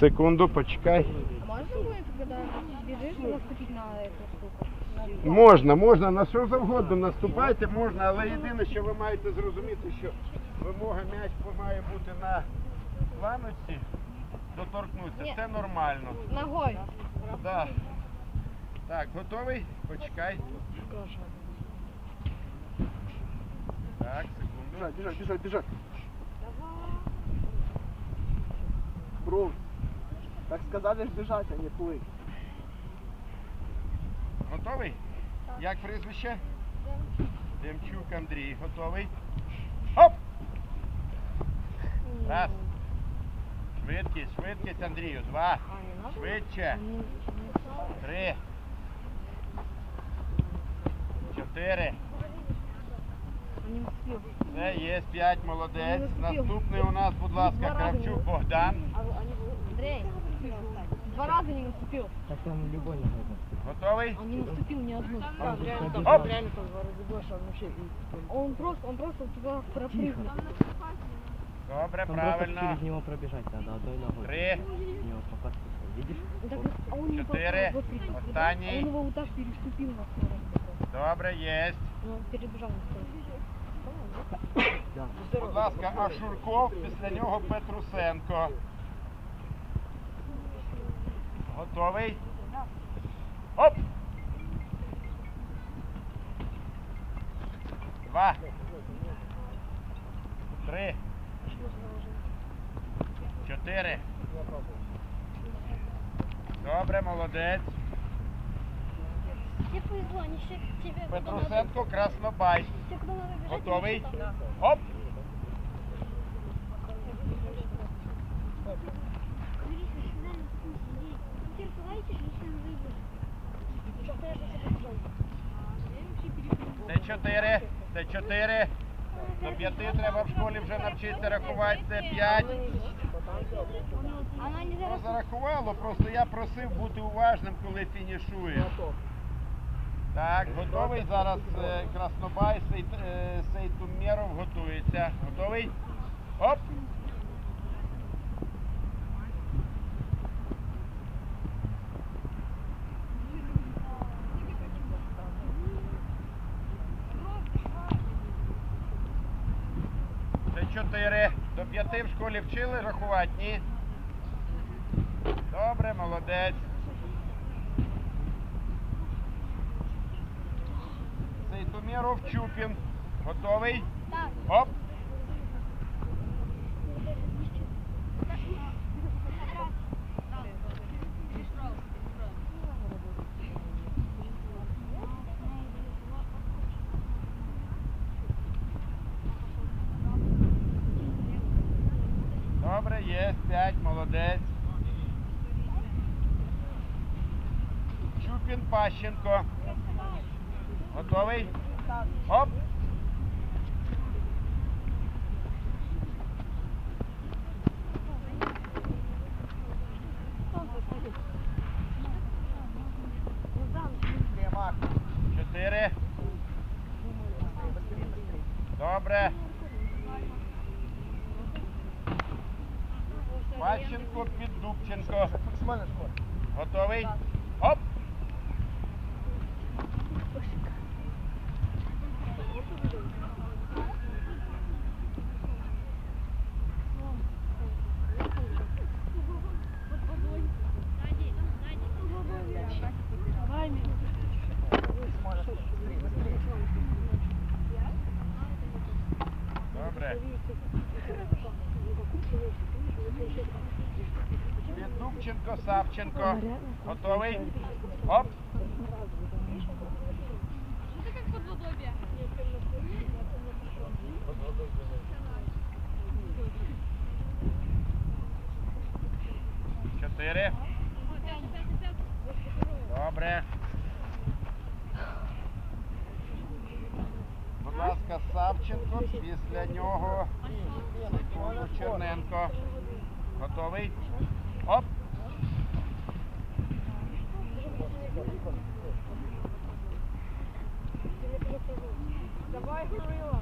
Секунду, почекай. А можно будет, когда бежишь, наступить на эту штуку? На- Можна, можна, на що завгодно наступайте, можна, але єдине, що ви маєте зрозуміти, що вимога м'яч має бути на планочці, доторкнутися. Це нормально. Ногой. Да. Так, готовий? Почекай. Так, секунду. Бежать, бежать, бежать, бежать. Бро, так сказали ж бежать, а не плыть. Готовий? Як прізвище? Демчук Андрій. Готовий? Хоп! Раз. Швидкість, швидкість, Андрію. Два. Швидше. Три. Чотири. Це є п'ять, молодець. Наступний у нас, будь ласка, Кравчук Богдан. Андрей, два раза не наступил. Так там любой не надо. Готовий? Он не наступил ни одну. Оп! Он просто, он просто у тебя пропрыгнул. Добре, Там правильно. через него пробежать надо одной ногой. Три. В него попасть. Видишь? Так, а он не Четыре. попал, вот видишь. Останній. А Он его вот так переступил на скорость. Добре, є. Ну, перебежал на скорость. Да. Будь ласка, а Шурков, після нього Петрусенко. Готовий? Оп! Два. Три. Чотири. Добре, молодець. Петрусенко, Краснобай. Готовий? Оп! 4, це 4. До 5 треба в школі вже навчитися рахувати, це п'ять. Ну, зарахувало, просто я просив бути уважним, коли фінішує. Так, готовий зараз е, Краснобай, е, Сейтумєров готується. Готовий? Оп! Це чотири. До п'яти в школі вчили рахувати? Ні? Добре, молодець. Сейтуміров Чупін. Готовий? Так. Оп! Є, п'ять, молодець. Чупін Пащенко. Готовий? Оп! Чотири. Добре. Піддубченко. Готовий? Оп! Піддубченко, Савченко. Готовий? Оп! Чотири. Добре. Будь ласка, Савченко, після нього Черненко. Готовий? Оп! Давай, горила.